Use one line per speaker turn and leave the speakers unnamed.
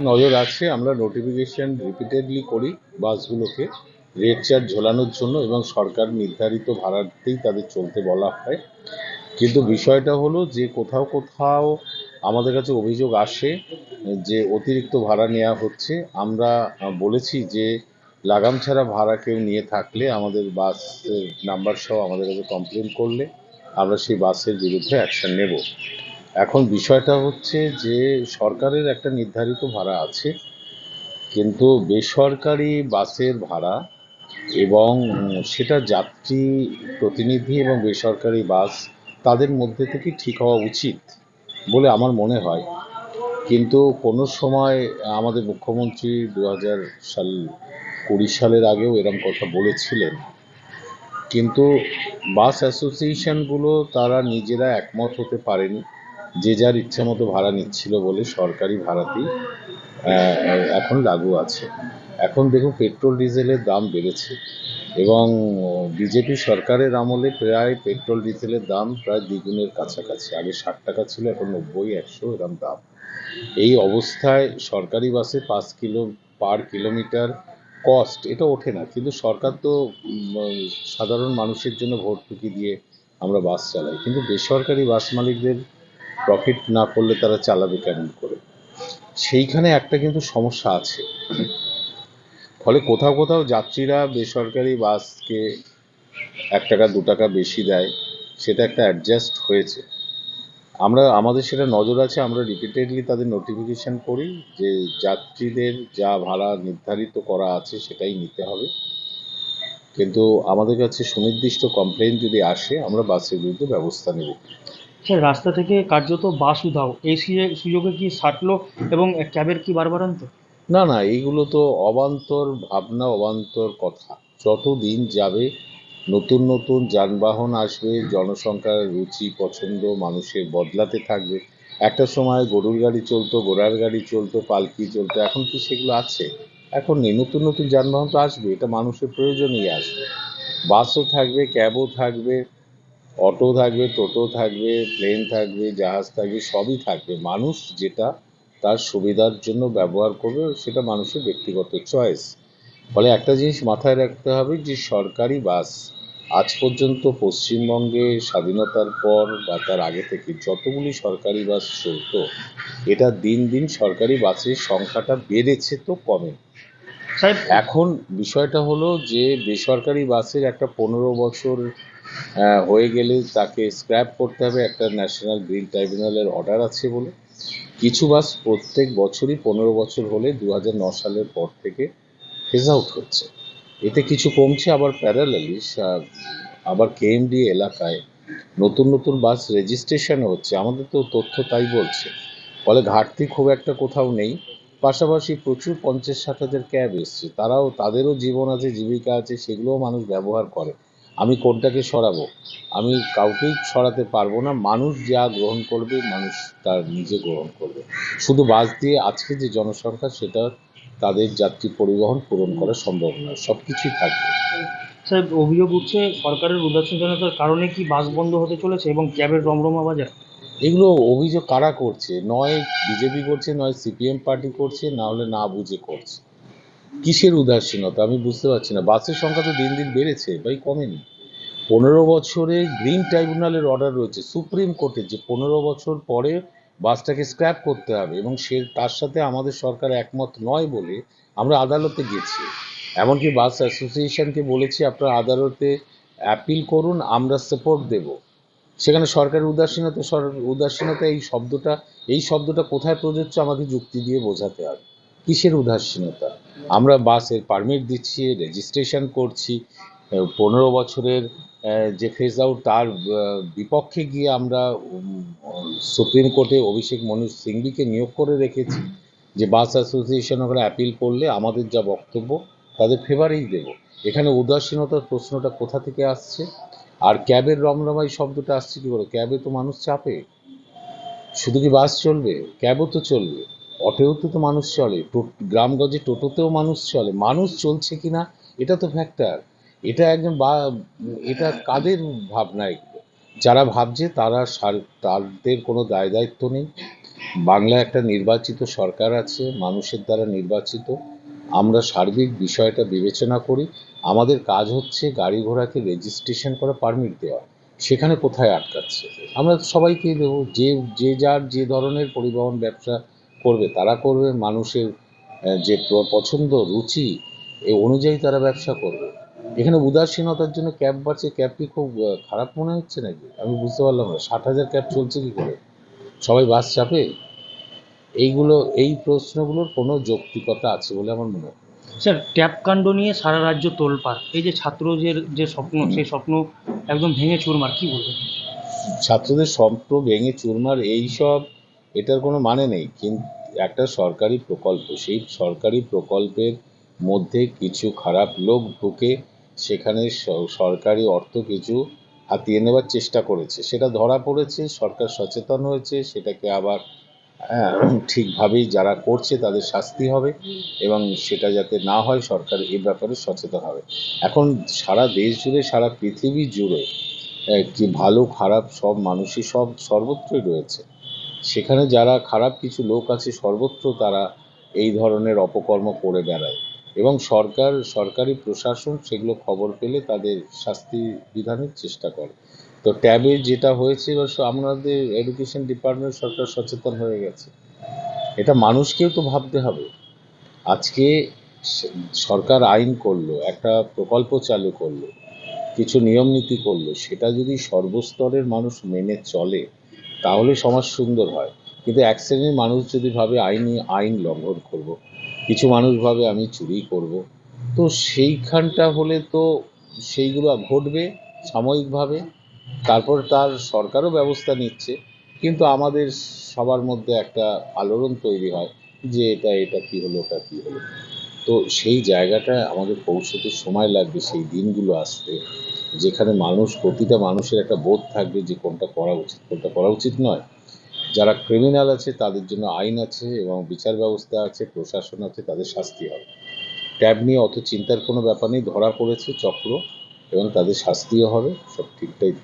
নজর আছে আমরা নোটিফিকেশন রিপিটেডলি করি বাসগুলোকে রেট চার্ট ঝোলানোর জন্য এবং সরকার নির্ধারিত ভাড়াতেই তাদের চলতে বলা হয়। কিন্তু বিষয়টা হলো যে কোথাও কোথাও আমাদের কাছে অভিযোগ আসে যে অতিরিক্ত ভাড়া নেওয়া হচ্ছে। আমরা বলেছি যে লাগাম ছাড়া ভাড়া কেউ নিয়ে থাকলে আমাদের বাসের নাম্বার সহ আমাদের কাছে কমপ্লেন করলে আমরা সেই বাসের বিরুদ্ধে অ্যাকশন নেব। এখন বিষয়টা হচ্ছে যে সরকারের একটা নির্ধারিত ভাড়া আছে, কিন্তু বেসরকারি বাসের ভাড়া এবং সেটা যাত্রী প্রতিনিধি এবং বেসরকারি বাস তাদের মধ্যে থেকে ঠিক হওয়া উচিত বলে আমার মনে হয়। কিন্তু কোনো সময় আমাদের মুখ্যমন্ত্রী দু হাজার সাল কুড়ি সালের আগেও এরম কথা বলেছিলেন, কিন্তু বাস অ্যাসোসিয়েশনগুলো তারা নিজেরা একমত হতে পারেনি। যে যার ইচ্ছা মতো ভাড়া নিচ্ছিল বলে সরকারি ভাড়াতেই এখন লাগু আছে। এখন দেখুন, পেট্রোল, ডিজেলের দাম বেড়েছে এবং বিজেপি সরকারের আমলে প্রায় পেট্রোল, ডিজেলের দাম প্রায় দ্বিগুণের কাছাকাছি। আগে ষাট টাকা ছিল, এখন নব্বই, একশো এরকম দাম। এই অবস্থায় সরকারি বাসে পাঁচ কিলো, পার কিলোমিটার কস্ট এটা ওঠে না। কিন্তু সরকার তো সাধারণ মানুষের জন্য ভর্তুকি দিয়ে আমরা বাস চালাই। কিন্তু বেসরকারি বাস মালিকদের প্রফিট না করলে তারা চালাবে কেমন করে? সেইখানে একটা কিন্তু সমস্যা আছে। ফলে কোথাও কোথাও যাত্রীরা বেসরকারি বাসকে এক টাকা, দু টাকা বেশি দেয়, সেটা একটা অ্যাডজাস্ট হয়েছে। আমরা, আমাদের সেটা নজর আছে, আমরা রিপিটেডলি তাদের নোটিফিকেশন করি যে যাত্রীদের যা ভাড়া নির্ধারিত করা আছে সেটাই নিতে হবে। কিন্তু আমাদের কাছে সুনির্দিষ্ট কমপ্লেন যদি আসে, আমরা বাসের বিরুদ্ধে ব্যবস্থা নেব।
স্যার, রাস্তা থেকে কার্যত বাস উধাও। এই সুযোগে কি সাটলো এবং ক্যাবের কি বারবার বারবারান্ত
না না, এইগুলো তো অবান্তর ভাবনা, অবান্তর কথা। যত দিন যাবে, নতুন নতুন যানবাহন আসবে, জনসংখ্যার রুচি, পছন্দ মানুষের বদলাতে থাকবে। একটা সময় গরুর গাড়ি চলতো, ঘোড়ার গাড়ি চলতো, পালকি চলতো, এখন কি সেগুলো আছে? এখন নেই, নতুন নতুন যানবাহন তো আসবে, এটা মানুষের প্রয়োজনেই আসবে। বাসও থাকবে, ক্যাবও থাকবে অটো থাকবে টোটো থাকবে প্লেন থাকবে জাহাজ থাকবে সবই থাকবে। মানুষ যেটা তার সুবিধার জন্য ব্যবহার করবে সেটা মানুষের ব্যক্তিগত চয়েস ফলে একটা জিনিস মাথায় রাখতে হবে যে সরকারি বাস আজ পর্যন্ত পশ্চিমবঙ্গে স্বাধীনতার পর বা তার আগে থেকে যতগুলি সরকারি বাস চলতো এটা দিন দিন সরকারি বাসের সংখ্যাটা বেড়েছে তো কমে। এখন বিষয়টা হলো যে বেসরকারি বাসের একটা পনেরো বছর হয়ে গেলে তাকে স্ক্র্যাপ করতে হবে। একটা ন্যাশনাল গ্রিন ট্রাইব্যুনালের অর্ডার আছে বলে। কিছু বাস প্রত্যেক বছরই পনেরো বছর হলে দু সালের পর থেকে ফেজ আউট হচ্ছে। এতে কিছু কমছে, আবার প্যারালালি আবার কেএমডি এলাকায় নতুন নতুন বাস রেজিস্ট্রেশন হচ্ছে। আমাদের তো তথ্য তাই বলছে। ফলে ঘাটতি খুব একটা কোথাও নেই। পাশাপাশি প্রচুর পঞ্চাশ ষাট হাজার ক্যাব এসছে। তারাও তাদেরও জীবন আছে, জীবিকা আছে, সেগুলোও মানুষ ব্যবহার করে। আমি কোনটাকে সরাবো? আমি কাউকেই সরাতে পারব না। মানুষ যা গ্রহণ করবে মানুষ তার নিজে গ্রহণ করবে। শুধু বাস দিয়ে আজকে যে জনসংখ্যা সেটা তাদের যাত্রী পরিবহন পূরণ করা সম্ভব নয়। সব কিছুই থাকবে।
স্যার অভিযোগ উঠছে সরকারের উদাসীনতার কারণে কি বাস বন্ধ হতে চলেছে এবং ক্যাবের রমরমা বাজার?
এগুলো অভিযোগ কারা করছে? নয় বিজেপি করছে নয় সিপিএম পার্টি করছে না হলে না বুঝে করছে। কিসের উদাসীনতা? আমি বুঝতে পারছি না। বাসের সংখ্যা তো দিন দিন বেড়েছে ভাই কমেনি। পনেরো বছরে গ্রিন ট্রাইব্যুনালের অর্ডার রয়েছে। সুপ্রিম কোর্টের যে পনেরো বছর পরে বাসটাকে স্ক্র্যাপ করতে হবে এবং সে, তার সাথে আমাদের সরকার একমত নয় বলে আমরা আদালতে গেছি। এমনকি বাস অ্যাসোসিয়েশনকে বলেছি, আপনারা আদালতে অ্যাপিল করুন, আমরা সাপোর্ট দেব। সেখানে সরকারের উদাসীনতা উদাসীনতা, এই শব্দটা এই শব্দটা কোথায় প্রযোজ্য আমাকে যুক্তি দিয়ে বোঝাতে হবে। কিসের উদাসীনতা? আমরা বাসের পারমিট দিচ্ছি রেজিস্ট্রেশন করছি পনেরো বছরের যে ফেজ আউট তার বিপক্ষে গিয়ে আমরা সুপ্রিম কোর্টে অভিষেক মনু সিংভিকে নিয়োগ করে রেখেছি, যে বাস অ্যাসোসিয়েশন ওখানে অ্যাপিল করলে আমাদের যা বক্তব্য, তাদের ফেভারেই দেব। এখানে উদাসীনতার প্রশ্নটা কোথা থেকে আসছে? আর ক্যাবের রমরমাই শব্দটা আসছে কি করে? ক্যাবে তো মানুষ চাপে। শুধু কি বাস চলবে? ক্যাবও তো চলবে। অটোতেও তো মানুষ চলে গ্রামগঞ্জে টোটোতেও মানুষ চলে। মানুষ চলছে কি না এটা তো ফ্যাক্টর এটা একজন বা, এটা কাদের ভাবনা এগুলো? যারা ভাবছে তারা তাদের কোনো দায় দায়িত্ব নেই। বাংলা একটা নির্বাচিত সরকার আছে, মানুষের দ্বারা নির্বাচিত। আমরা সার্বিক বিষয়টা বিবেচনা করি। আমাদের কাজ হচ্ছে গাড়ি ঘোড়াকে রেজিস্ট্রেশন করা পারমিট দেওয়া। সেখানে কোথায় আটকাচ্ছে? আমরা সবাইকেই দেবো, যে যে যার যে ধরনের পরিবহন ব্যবসা করবে তারা করবে মানুষের যে পছন্দ রুচি এ অনুযায়ী তারা ব্যবসা করবে। এখানে উদাসীনতার জন্য ক্যাব বাড়ছে ক্যাব কি খুব খারাপ মনে হচ্ছে নাকি? আমি বুঝতে পারলাম না ষাট হাজার ক্যাব চলছে কি করে? সবাই বাস চাপে? এইগুলো এই প্রশ্নগুলোর কোনো যৌক্তিকতা আছে বলে আমার মনে হয়।
স্যার ট্যাপ কাণ্ড নিয়ে সারা রাজ্য তোলপাড়। এই যে ছাত্রদের যে স্বপ্ন সেই স্বপ্ন একদম ভেঙে চুরমার কি বলবেন?
ছাত্রদের স্বপ্ন ভেঙে চুরমার এই সব এটার কোনো মানে নেই কিন্তু একটা সরকারি প্রকল্প সেই সরকারি প্রকল্পের মধ্যে কিছু খারাপ লোক ঢুকে সেখানে সরকারি অর্থ কিছু হাতিয়ে নেবার চেষ্টা করেছে। সেটা ধরা পড়েছে সরকার সচেতন হয়েছে সেটাকে আবার আহ, ঠিকভাবেই যারা করছে তাদের শাস্তি হবে এবং সেটা যাতে না হয় সরকার এ ব্যাপারে সচেতন হবে। এখন সারা দেশ জুড়ে সারা পৃথিবী জুড়ে কি ভালো খারাপ সব মানুষই সব সর্বত্রই রয়েছে। সেখানে যারা খারাপ কিছু লোক আছে, সর্বত্র তারা এই ধরনের অপকর্ম করে বেড়ায়। এবং সরকার, সরকারি প্রশাসন সেগুলো খবর পেলে তাদের শাস্তি বিধানের চেষ্টা করে। তো ট্যাবে যেটা হয়েছে আমাদের এডুকেশন ডিপার্টমেন্ট সরকার সচেতন হয়ে গেছে। এটা মানুষকেও তো ভাবতে হবে। আজকে সরকার আইন করল, একটা প্রকল্প চালু করল, কিছু নিয়ম নীতি করল, সেটা যদি সর্বস্তরের মানুষ মেনে চলে তাহলে সমাজ সুন্দর হয় কিন্তু এক শ্রেণির মানুষ যদি ভাবে আইনি আইন লঙ্ঘন করব। কিছু মানুষ ভাবে, আমি চুরি করব। তো সেইখানটা হলে তো সেইগুলো ঘটবে সাময়িকভাবে তারপর তার সরকারও ব্যবস্থা নিচ্ছে কিন্তু আমাদের সবার মধ্যে একটা আলোড়ন তৈরি হয় যে, এটা এটা কী হলো, ওটা কী হলো তো সেই জায়গাটায় আমাদের পৌঁছতে সময় লাগবে সেই দিনগুলো আসতে, যেখানে মানুষ, প্রতিটা মানুষের একটা বোধ থাকবে যে কোনটা করা উচিত, কোনটা করা উচিত নয়। যারা ক্রিমিনাল আছে, তাদের জন্য আইন আছে এবং বিচার ব্যবস্থা আছে, প্রশাসন আছে, তাদের শাস্তি হবে। ট্যাব নিয়ে অত চিন্তার কোনো ব্যাপার নেই, ধরা পড়েছে চক্র এবং তাদের শাস্তিও হবে, সব ঠিকঠাক।